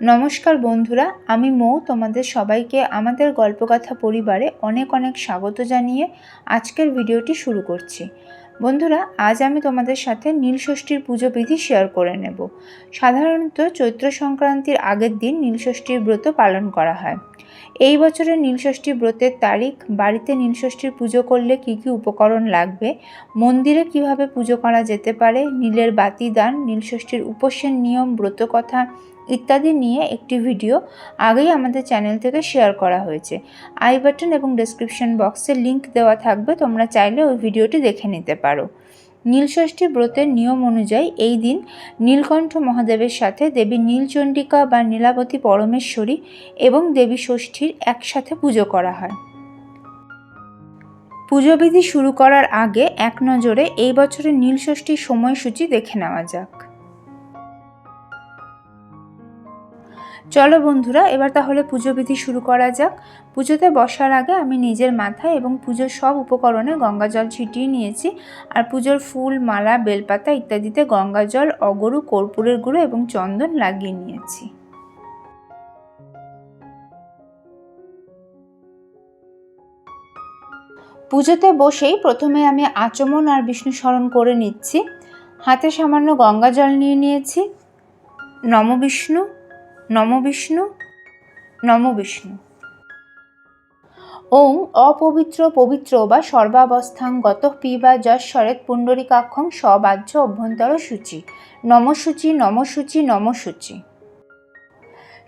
নমস্কার বন্ধুরা, আমি মৌ, তোমাদের সবাইকে আমাদের গল্পকথা পরিবারে অনেক অনেক স্বাগত জানিয়ে আজকের ভিডিওটি শুরু করছি। বন্ধুরা, আজ আমি তোমাদের সাথে নীলষষ্ঠীর পুজো বিধি শেয়ার করে নেব। সাধারণত চৈত্র সংক্রান্তির আগের দিন নীলষষ্ঠীর ব্রত পালন করা হয়। এই বছরের নীলষষ্ঠী ব্রতের তারিখ, বাড়িতে নীলষষ্ঠীর পুজো করলে কি কি উপকরণ লাগবে, মন্দিরে কীভাবে পুজো করা যেতে পারে, নীলের বাতি দান নীলষষ্ঠীর উপোসের নিয়ম, ব্রতকথা ইত্যাদি নিয়ে একটি ভিডিও আগেই আমাদের চ্যানেল থেকে শেয়ার করা হয়েছে। আই বাটন এবং ডেসক্রিপশন বক্সে লিংক দেওয়া থাকবে, তোমরা চাইলে ওই ভিডিওটি দেখে নিতে পারো। নীলষষ্ঠী ব্রতের নিয়ম অনুযায়ী এই দিন নীলকণ্ঠ মহাদেবের সাথে দেবী নীলচণ্ডিকা বা নীলাবতী পরমেশ্বরী এবং দেবী ষষ্ঠীর একসাথে পুজো করা হয়। পুজোবিধি শুরু করার আগে এক নজরে এই বছরের নীলষষ্ঠীর সময়সূচি দেখে নেওয়া যাক। চলো বন্ধুরা, এবার তাহলে পুজো বিধি শুরু করা যাক। পুজোতে বসার আগে আমি নিজের মাথায় এবং পুজোর সব উপকরণে গঙ্গা জল ছিটিয়ে নিয়েছি আর পুজোর ফুল, মালা, বেলপাতা ইত্যাদিতে গঙ্গা জল, অগরু, কর্পূরের গুঁড়ো এবং চন্দন লাগিয়ে নিয়েছি। পুজোতে বসেই প্রথমে আমি আচমন আর বিষ্ণু স্মরণ করে নিচ্ছি। হাতে সামান্য গঙ্গা জল নিয়ে নিয়েছি। নম বিষ্ণু নম বিষ্ণু নম বিষ্ণু। ওং অপবিত্র পবিত্র বা সর্বাবস্থাঙ্গত পিবা যশ্বরেত পুণ্ডরিকাক্ষং সবাহ্য অভ্যন্তর সূচি। নমসূচি নমসূচি নমসূচি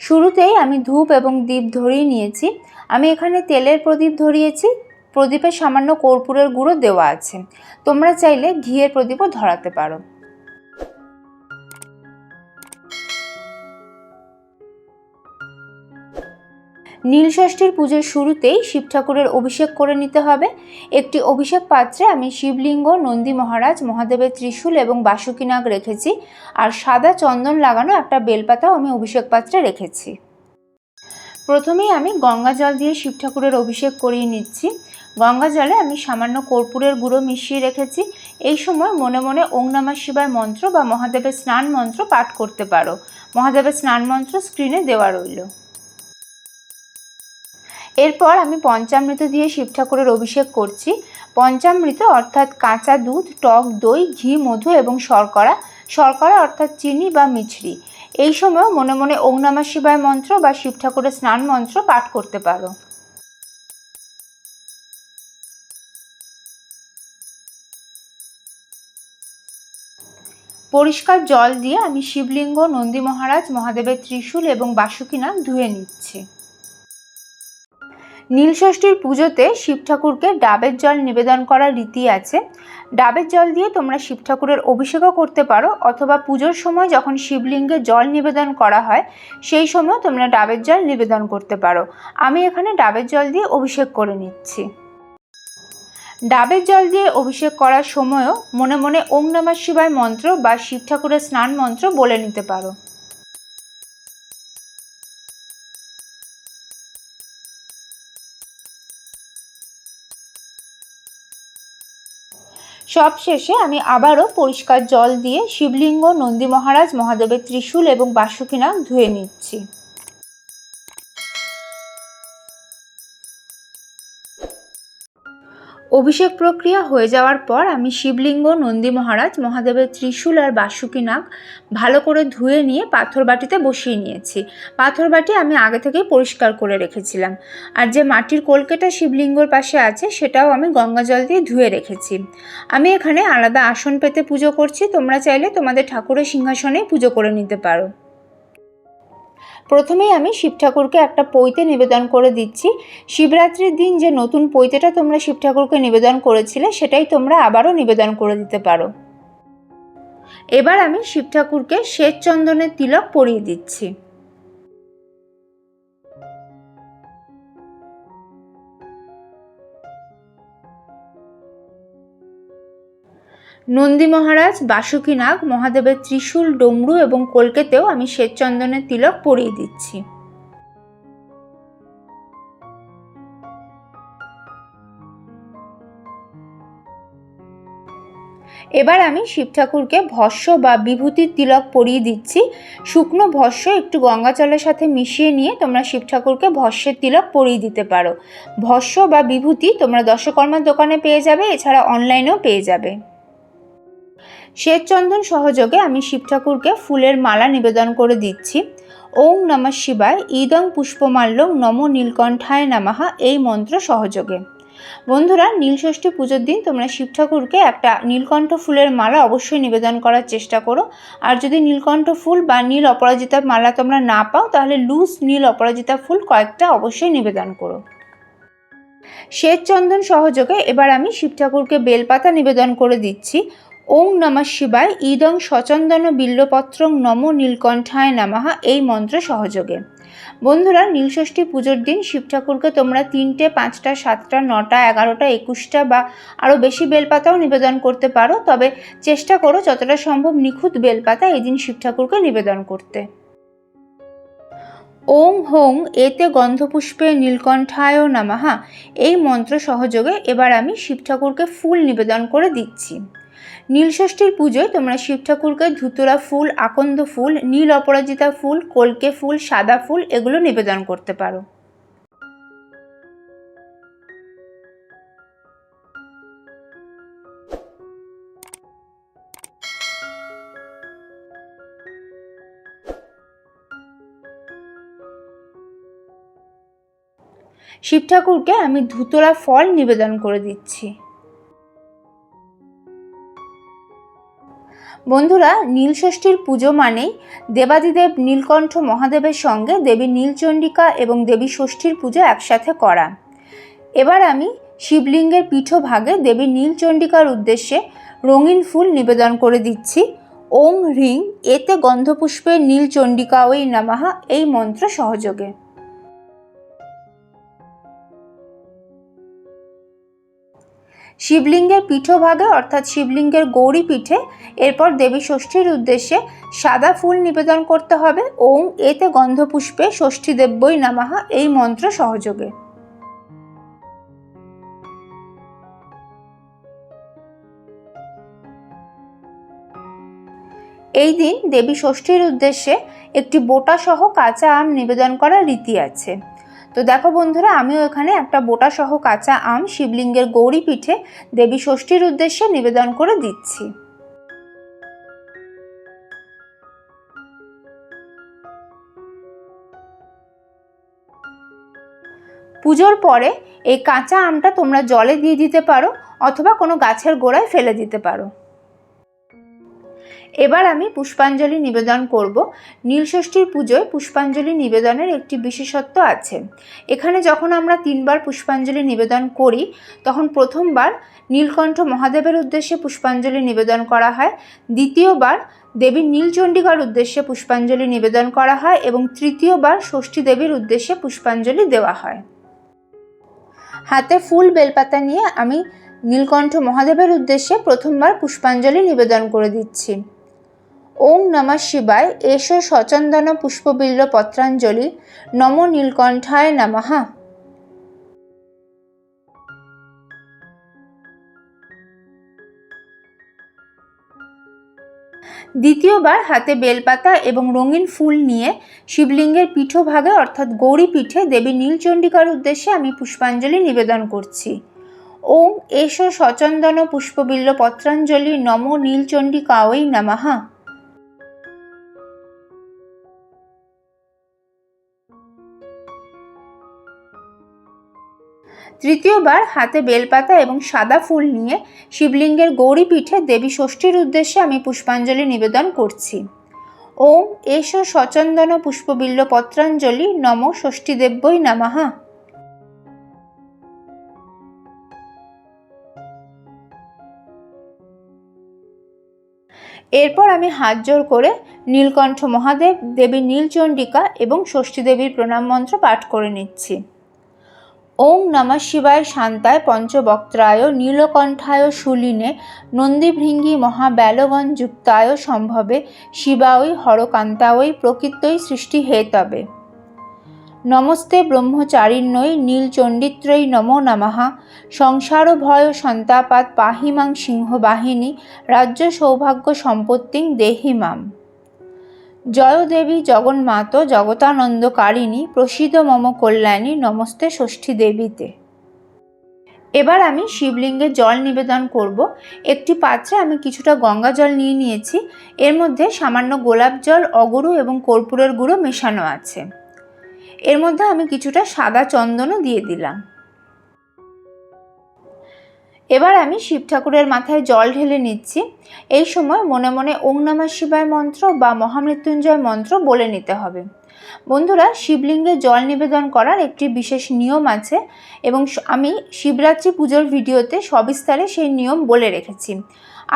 শুরুতেই আমি ধূপ এবং দীপ ধরিয়ে নিয়েছি। আমি এখানে তেলের প্রদীপ ধরিয়েছি। প্রদীপে সামান্য কর্পূরের গুঁড়ো দেওয়া আছে। তোমরা চাইলে ঘিয়ের প্রদীপও ধরাতে পারো। নীলষষ্ঠীর পুজোর শুরুতেই শিব ঠাকুরের অভিষেক করে নিতে হবে। একটি অভিষেক পাত্রে আমি শিবলিঙ্গ, নন্দী মহারাজ, মহাদেবের ত্রিশূল এবং বাসুকিনাগ রেখেছি। আর সাদা চন্দন লাগানো একটা বেলপাতাও আমি অভিষেক পাত্রে রেখেছি। প্রথমেই আমি গঙ্গা জল দিয়ে শিব ঠাকুরের অভিষেক করিয়ে নিচ্ছি। গঙ্গা জলে আমি সামান্য কর্পূরের গুঁড়ো মিশিয়ে রেখেছি। এই সময় মনে মনে ওং নমঃ শিবায় মন্ত্র বা মহাদেবের স্নান মন্ত্র পাঠ করতে পারো। মহাদেবের স্নান মন্ত্র স্ক্রিনে দেওয়া রইল। এরপর আমি পঞ্চামৃত দিয়ে শিব ঠাকুরের অভিষেক করছি। পঞ্চামৃত অর্থাৎ কাঁচা দুধ, টক দই, ঘি, মধু এবং শর্করা। শর্করা অর্থাৎ চিনি বা মিছরি। এই সময় মনে মনে ওং শিবায় মন্ত্র বা শিব ঠাকুরের স্নান মন্ত্র পাঠ করতে পারো। পরিষ্কার জল দিয়ে আমি শিবলিঙ্গ, নন্দী মহারাজ, মহাদেবের ত্রিশূল এবং বাসুকিনাগ ধুয়ে নিচ্ছি। নীলষষ্ঠীর পুজোতে শিব ঠাকুরকে ডাবের জল নিবেদন করার রীতি আছে। ডাবের জল দিয়ে তোমরা শিব ঠাকুরের অভিষেকও করতে পারো, অথবা পুজোর সময় যখন শিবলিঙ্গে জল নিবেদন করা হয়, সেই সময় তোমরা ডাবের জল নিবেদন করতে পারো। আমি এখানে ডাবের জল দিয়ে অভিষেক করে নিচ্ছি। ডাবের জল দিয়ে অভিষেক করার সময়ও মনে মনে ওং নমঃ শিবায় মন্ত্র বা শিব ঠাকুরের স্নান মন্ত্র বলে নিতে পারো। সবশেষে আমি আবারও পরিষ্কার জল দিয়ে শিবলিঙ্গ, নন্দী মহারাজ, মহাদেবের ত্রিশূল এবং বাসুকিনাগ ধুয়ে নিচ্ছি। অভিষেক প্রক্রিয়া হয়ে যাওয়ার পর আমি শিবলিঙ্গ, নন্দী মহারাজ, মহাদেবের ত্রিশূল আর বাসুকি নাগ ভালো করে ধুয়ে নিয়ে পাথর বাটিতে বসিয়ে নিয়েছি। পাথর বাটি আমি আগে থেকেই পরিষ্কার করে রেখেছিলাম। আর যে মাটির কলকেটা শিবলিঙ্গর পাশে আছে, সেটাও আমি গঙ্গা জল দিয়ে ধুয়ে রেখেছি। আমি এখানে আলাদা আসন পেতে পুজো করছি। তোমরা চাইলে তোমাদের ঠাকুরের সিংহাসনেই পুজো করে নিতে পারো। প্রথমেই আমি শিব ঠাকুরকে একটা পৈতে নিবেদন করে দিচ্ছি। শিবরাত্রির দিন যে নতুন পৈতেটা তোমরা শিব ঠাকুরকে নিবেদন করেছিলে, সেটাই তোমরা আবারও নিবেদন করে দিতে পারো। এবার আমি শিব ঠাকুরকে শ্বেত চন্দনের তিলক পরিয়ে দিচ্ছি। নন্দী মহারাজ বাসুকীনাগ মহাদেবের ত্রিশূল ডমরু এবং কলকেতেও আমি শ্বেতচন্দনের তিলক পরিয়ে দিচ্ছি। এবার আমি শিব ঠাকুরকে ভস্য বা বিভূতির তিলক পরিয়ে দিচ্ছি। শুকনো ভস্য একটু গঙ্গা জলের সাথে মিশিয়ে নিয়ে তোমরা শিব ঠাকুরকে ভস্যের তিলক পরিয়ে দিতে পারো। ভস্য বা বিভূতি তোমরা দশকর্মার দোকানে পেয়ে যাবে, এছাড়া অনলাইনেও পেয়ে যাবে। শ্বেতচন্দন সহযোগে আমি শিব ঠাকুরকে ফুলের মালা নিবেদন করে দিচ্ছি। ওং নমঃ শিবায় ইদং পুষ্পমাল্যং নম নীলকণ্ঠায় নামাহা এই মন্ত্র সহযোগে। বন্ধুরা, নীলষষ্ঠী পুজোর দিন তোমরা শিব ঠাকুরকে একটা নীলকণ্ঠ ফুলের মালা অবশ্যই নিবেদন করার চেষ্টা করো। আর যদি নীলকণ্ঠ ফুল বা নীল অপরাজিতা মালা তোমরা না পাও, তাহলে লুজ নীল অপরাজিতা ফুল কয়েকটা অবশ্যই নিবেদন করো। শ্বেত চন্দন সহযোগে এবার আমি শিব ঠাকুরকে বেলপাতা নিবেদন করে দিচ্ছি। ওং নমঃ শিবায় ইদং সচন্দন বিল্লপত্রং নম নীলকণ্ঠায় নামাহা এই মন্ত্র সহযোগে। বন্ধুরা, নীলষষ্ঠী পুজোর দিন শিব ঠাকুরকে তোমরা তিনটে, পাঁচটা, সাতটা, নটা, এগারোটা, একুশটা বা আরও বেশি বেলপাতাও নিবেদন করতে পারো, তবে চেষ্টা করো যতটা সম্ভব নিখুঁত বেলপাতা এই দিন শিব ঠাকুরকে নিবেদন করতে। ওং হোং এতে গন্ধপুষ্পে নীলকণ্ঠায় নামাহা এই মন্ত্র সহযোগে এবার আমি শিব ঠাকুরকে ফুল নিবেদন করে দিচ্ছি। নীলষষ্ঠীর পুজোয় তোমরা শিব ঠাকুরকে ধুতরা ফুল, আকন্দ ফুল, নীল অপরাজিতা ফুল, কলকে ফুল, সাদা ফুল এগুলো নিবেদন করতে পারো। শিব ঠাকুরকে আমি ধুতরা ফল নিবেদন করে দিচ্ছি। বন্ধুরা, নীলষষ্ঠীর পুজো মানেই দেবাদিদেব নীলকণ্ঠ মহাদেবের সঙ্গে দেবী নীলচণ্ডিকা এবং দেবী ষষ্ঠীর পুজো একসাথে করা। এবার আমি শিবলিঙ্গের পীঠভাগে দেবী নীলচণ্ডিকার উদ্দেশ্যে রঙিন ফুল নিবেদন করে দিচ্ছি। ওং হ্রিং, এতে গন্ধপুষ্পের নীলচণ্ডিকা ওই নামাহা এই মন্ত্র সহযোগে। শিবলিঙ্গের পীঠভাগে, অর্থাৎ শিবলিঙ্গের গৌরী পিঠে, এরপর দেবী ষষ্ঠীর উদ্দেশ্যে সাদা ফুল নিবেদন করতে হবে। ওং এতে গন্ধপুষ্পে ষষ্ঠী দেব্যই নামাহা, এই মন্ত্র সহযোগে। এই দিন দেবী ষষ্ঠীর উদ্দেশ্যে একটি বোটা সহ কাঁচা আম নিবেদন করার রীতি আছে। তো দেখো বন্ধুরা, আমিও এখানে একটা বোটা সহ কাঁচা আম শিবলিঙ্গের গৌরী পিঠে দেবী ষষ্ঠীর উদ্দেশ্যে নিবেদন করে দিচ্ছি। পুজোর পরে এই কাঁচা আমটা তোমরা জলে দিয়ে দিতে পারো অথবা কোনো গাছের গোড়ায় ফেলে দিতে পারো। এবার আমি পুষ্পাঞ্জলি নিবেদন করব। নীলষষ্ঠীর পুজোয় পুষ্পাঞ্জলি নিবেদনের একটি বিশেষত্ব আছে। এখানে যখন আমরা তিনবার পুষ্পাঞ্জলি নিবেদন করি, তখন প্রথমবার নীলকণ্ঠ মহাদেবের উদ্দেশ্যে পুষ্পাঞ্জলি নিবেদন করা হয়। দ্বিতীয়বার দেবী নীলচণ্ডীগড় উদ্দেশ্যে পুষ্পাঞ্জলি নিবেদন করা হয় এবং তৃতীয়বার ষষ্ঠী দেবীর উদ্দেশ্যে পুষ্পাঞ্জলি দেওয়া হয়। হাতে ফুল বেলপাতা নিয়ে আমি নীলকণ্ঠ মহাদেবের উদ্দেশ্যে প্রথমবার পুষ্পাঞ্জলি নিবেদন করে দিচ্ছি। ওং নমঃ শিবায়, এষ সচন্দন পুষ্পবিল্ল পত্রাঞ্জলি, নম নীলকণ্ঠায় নমঃ। দ্বিতীয়বার হাতে বেলপাতা এবং রঙিন ফুল নিয়ে শিবলিঙ্গের পীঠভাগে, অর্থাৎ গৌরী পীঠে দেবী নীলচণ্ডিকার উদ্দেশ্যে আমি পুষ্পাঞ্জলি নিবেদন করছি। ওং এষ সচন্দন পুষ্পবিল্ল পত্রাঞ্জলি, নম নীলচণ্ডিকাওই নমঃ। তৃতীয়বার হাতে বেলপাতা এবং সাদা ফুল নিয়ে শিবলিঙ্গের গৌরী পীঠে দেবী ষষ্ঠীর উদ্দেশ্যে আমি পুষ্পাঞ্জলি নিবেদন করছি। ওম এষ সচন্দন পুষ্পবিল্ল পত্রাঞ্জলি নম ষষ্ঠীদেব্যই নামাহা এরপর আমি হাত জোর করে নীলকণ্ঠ মহাদেব, দেবী নীলচণ্ডিকা এবং ষষ্ঠী দেবীর প্রণাম মন্ত্র পাঠ করে নিচ্ছি। ওং নমঃ শিবায় শান্তায় পঞ্চবক্ত্রায় নীলকণ্ঠায় শুলিনে নন্দীভৃঙ্গি মহাব্যালগণ যুক্তায় সম্ভবে শিবাওই হরকান্তাওই প্রকৃতই সৃষ্টি হে তবে। নমস্তে ব্রহ্মচারিণ্যই নীলচণ্ডিত্রৈ নমো নমঃ। সংসার ভয় সন্তাপাত পাহিমাং সিংহবাহিনী, রাজ্য সৌভাগ্য সম্পত্তিং দেহি মাম জয় দেবী জগন্মাত জগতানন্দকারিণী প্রসিদ মম কল্যাণী নমস্তে ষষ্ঠী দেবীতে। এবার আমি শিবলিঙ্গে জল নিবেদন করব। একটি পাত্রে আমি কিছুটা গঙ্গা জল নিয়ে নিয়েছি। এর মধ্যে সামান্য গোলাপ জল, অগরু এবং কর্পূরের গুঁড়ো মেশানো আছে। এর মধ্যে আমি কিছুটা সাদা চন্দনও দিয়ে দিলাম। এবার আমি শিব ঠাকুরের মাথায় জল ঢেলে নিচ্ছি। এই সময় মনে মনে ওং নমঃ শিবায় মন্ত্র বা মহামৃত্যুঞ্জয় মন্ত্র বলে নিতে হবে। বন্ধুরা, শিবলিঙ্গে জল নিবেদন করার একটি বিশেষ নিয়ম আছে এবং আমি শিবরাত্রি পুজোর ভিডিওতে সবিস্তারে সেই নিয়ম বলে রেখেছি।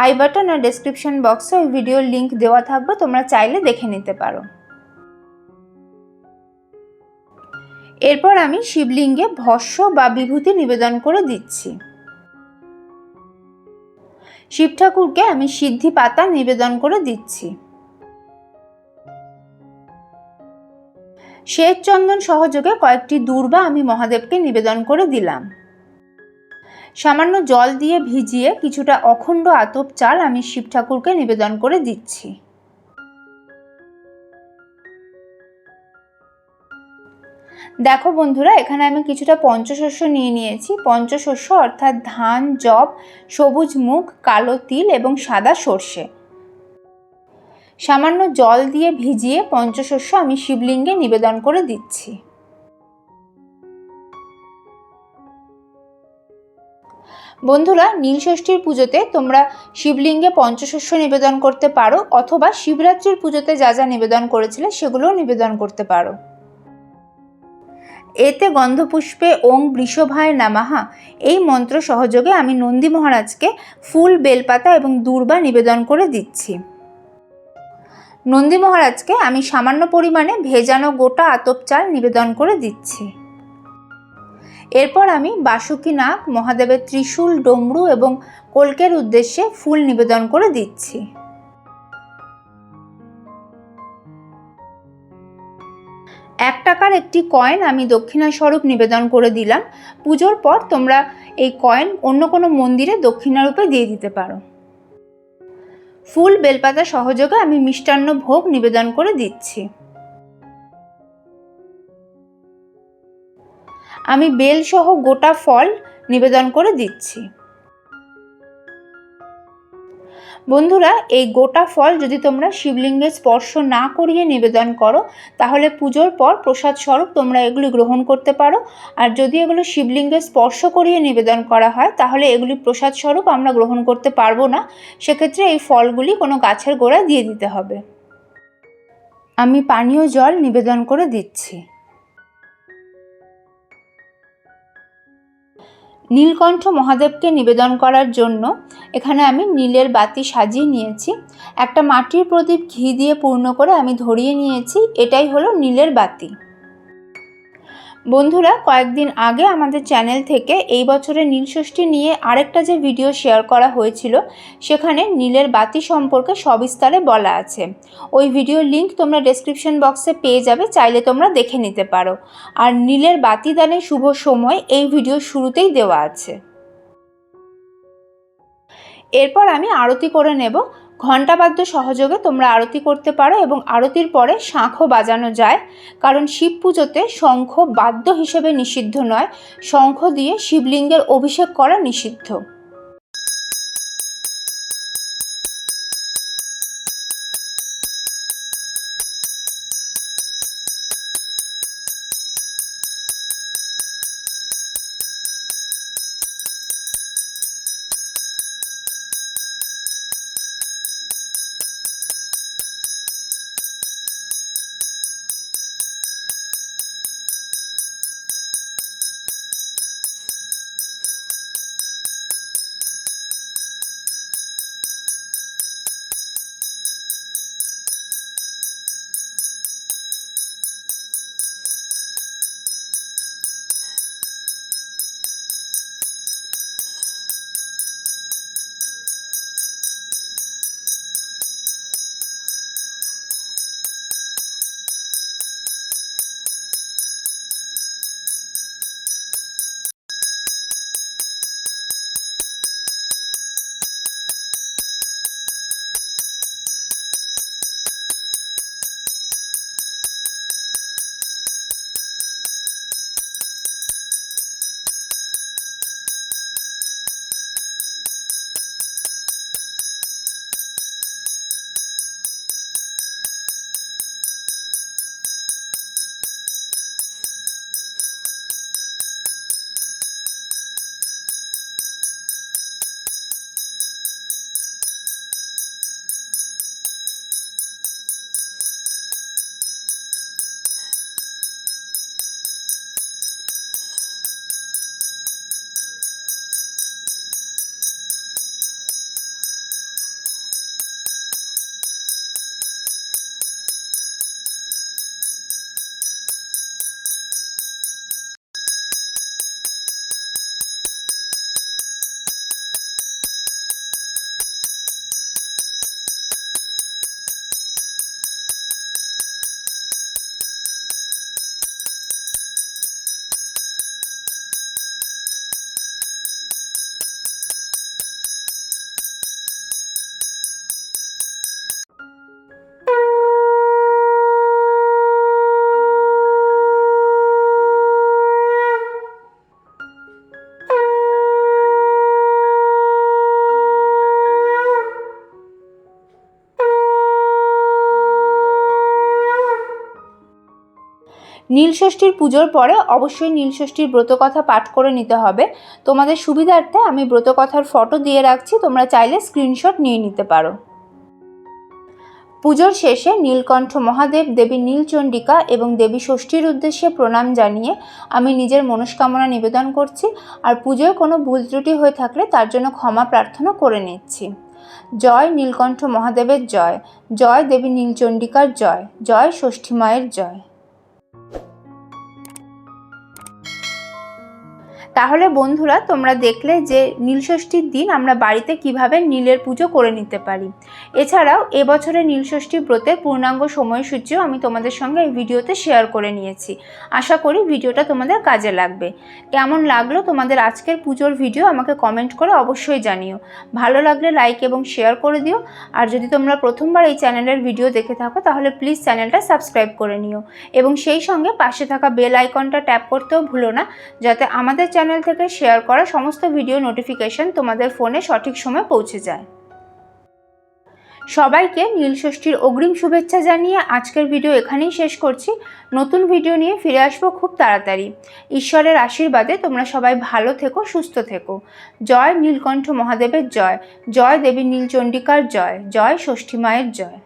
আই বাটন আর ডেসক্রিপশন বক্সে ওই ভিডিওর লিঙ্ক দেওয়া থাকবে, তোমরা চাইলে দেখে নিতে পারো। এরপর আমি শিবলিঙ্গে ভস্য বা বিভূতি নিবেদন করে দিচ্ছি। শিব ঠাকুরকে আমি সিদ্ধি পাতা নিবেদন করে দিচ্ছি। শ্বেত চন্দন সহযোগে কয়েকটি দুর্বা আমি মহাদেবকে নিবেদন করে দিলাম। সামান্য জল দিয়ে ভিজিয়ে কিছুটা অখণ্ড আতপ চাল আমি শিব ঠাকুরকে নিবেদন করে দিচ্ছি। দেখো বন্ধুরা, এখানে আমি কিছুটা পঞ্চশস্য নিয়ে নিয়েছি। পঞ্চশস্য অর্থাৎ ধান জব সবুজ মুখ কালো তিল এবং সাদা সর্ষে। সামান্য জল দিয়ে ভিজিয়ে পঞ্চশস্য আমি শিবলিঙ্গে নিবেদন করে দিচ্ছি। বন্ধুরা নীলষষ্ঠীর পুজোতে তোমরা শিবলিঙ্গে পঞ্চশস্য নিবেদন করতে পারো, অথবা শিবরাত্রির পুজোতে যা যা নিবেদন করেছিলে সেগুলোও নিবেদন করতে পারো। এতে গন্ধপুষ্পে ওং বৃষভায় নামাহা। এই মন্ত্র সহযোগে আমি নন্দী মহারাজকে ফুল, বেলপাতা এবং দূর্বা নিবেদন করে দিচ্ছি। নন্দী মহারাজকে আমি সামান্য পরিমাণে ভেজানো গোটা আতপ চাল নিবেদন করে দিচ্ছি। এরপর আমি বাসুকী নাগ, মহাদেবের ত্রিশূল, ডমরু এবং কলকের উদ্দেশ্যে ফুল নিবেদন করে দিচ্ছি। এক টাকার একটি কয়েন আমি দক্ষিণা স্বরূপ নিবেদন করে দিলাম। পুজোর পর তোমরা এই কয়েন অন্য কোনো মন্দিরে দক্ষিণারূপে দিয়ে দিতে পারো। ফুল বেলপাতা সহযোগে আমি মিষ্টান্ন ভোগ নিবেদন করে দিচ্ছি। আমি বেলসহ গোটা ফল নিবেদন করে দিচ্ছি। বন্ধুরা, এই গোটা ফল যদি তোমরা শিবলিঙ্গে স্পর্শ না করিয়ে নিবেদন করো, তাহলে পুজোর পর প্রসাদ স্বরূপ তোমরা এগুলি গ্রহণ করতে পারো। আর যদি এগুলো শিবলিঙ্গে স্পর্শ করিয়ে নিবেদন করা হয়, তাহলে এগুলি প্রসাদ স্বরূপ আমরা গ্রহণ করতে পারব না। সেক্ষেত্রে এই ফলগুলি কোনো গাছের গোড়ায় দিয়ে দিতে হবে। আমি পানীয় জল নিবেদন করে দিচ্ছি। নীলকণ্ঠ মহাদেবকে নিবেদন করার জন্য এখানে আমি নীলের বাতি সাজিয়ে নিয়েছি। একটা মাটির প্রদীপ ঘি দিয়ে পূর্ণ করে আমি ধরিয়ে নিয়েছি। এটাই হলো নীলের বাতি। বন্ধুরা, কয়েকদিন আগে আমাদের চ্যানেল থেকে এই বছরের নীলষষ্ঠী নিয়ে আরেকটা যে ভিডিও শেয়ার করা হয়েছিল, সেখানে নীলের বাতি সম্পর্কে সবিস্তারে বলা আছে। ওই ভিডিওর লিঙ্ক তোমরা ডেসক্রিপশন বক্সে পেয়ে যাবে, চাইলে তোমরা দেখে নিতে পারো। আর নীলের বাতি দানের শুভ সময় এই ভিডিও শুরুতেই দেওয়া আছে। এরপর আমি আরতি করে নেব। ঘণ্টাবাদ্য সহযোগে তোমরা আরতি করতে পারো এবং আরতির পরে শাঁখও বাজানো যায়। কারণ শিব পুজোতে শঙ্খ বাদ্য হিসেবে নিষিদ্ধ নয়, শঙ্খ দিয়ে শিবলিঙ্গের অভিষেক করা নিষিদ্ধ। নীলষষ্ঠীর পুজোর পরে অবশ্যই নীলষষ্ঠীর ব্রতকথা পাঠ করে নিতে হবে। তোমাদের সুবিধার্থে আমি ব্রতকথার ফটো দিয়ে রাখছি, তোমরা চাইলে স্ক্রিনশট নিয়ে নিতে পারো। পুজোর শেষে নীলকণ্ঠ মহাদেব, দেবী নীলচণ্ডিকা এবং দেবী ষষ্ঠীর উদ্দেশ্যে প্রণাম জানিয়ে আমি নিজের মনস্কামনা নিবেদন করছি। আর পুজোয় কোনো ভুল ত্রুটি হয়ে থাকলে তার জন্য ক্ষমা প্রার্থনা করে নিচ্ছি। জয় নীলকণ্ঠ মহাদেবের জয় জয় দেবী নীলচণ্ডিকার জয় জয় ষষ্ঠী মায়ের জয়। তাহলে বন্ধুরা, তোমরা দেখলে যে নীলষষ্ঠীর দিন আমরা বাড়িতে কীভাবে নীলের পুজো করে নিতে পারি। এছাড়াও এবছরে নীলষষ্ঠী ব্রতের পূর্ণাঙ্গ সময়সূচিও আমি তোমাদের সঙ্গে এই ভিডিওতে শেয়ার করে নিয়েছি। আশা করি ভিডিওটা তোমাদের কাজে লাগবে। কেমন লাগল তোমাদের আজকের পুজোর ভিডিও আমাকে কমেন্ট করে অবশ্যই জানিও। ভালো লাগলে লাইক এবং শেয়ার করে দিও। আর যদি তোমরা প্রথমবার এই চ্যানেলের ভিডিও দেখে থাকো, তাহলে প্লিজ চ্যানেলটা সাবস্ক্রাইব করে নিও। এবং সেই সঙ্গে পাশে থাকা বেল আইকনটা ট্যাপ করতেও ভুলো না, যাতে আমাদের চ্যানেল থেকে শেয়ার করা সমস্ত ভিডিও নোটিফিকেশন তোমাদের ফোনে সঠিক সময় পৌঁছে যায়। সবাইকে নীলষষ্ঠীর অগ্রিম শুভেচ্ছা জানিয়ে আজকের ভিডিও এখানেই শেষ করছি। নতুন ভিডিও নিয়ে ফিরে আসব খুব তাড়াতাড়ি। ঈশ্বরের আশীর্বাদে তোমরা সবাই ভালো থেকো, সুস্থ থেকো। জয় নীলকণ্ঠ মহাদেবের জয়। জয় দেবী নীলচণ্ডিকার জয়। জয় ষষ্ঠী মায়ের জয়।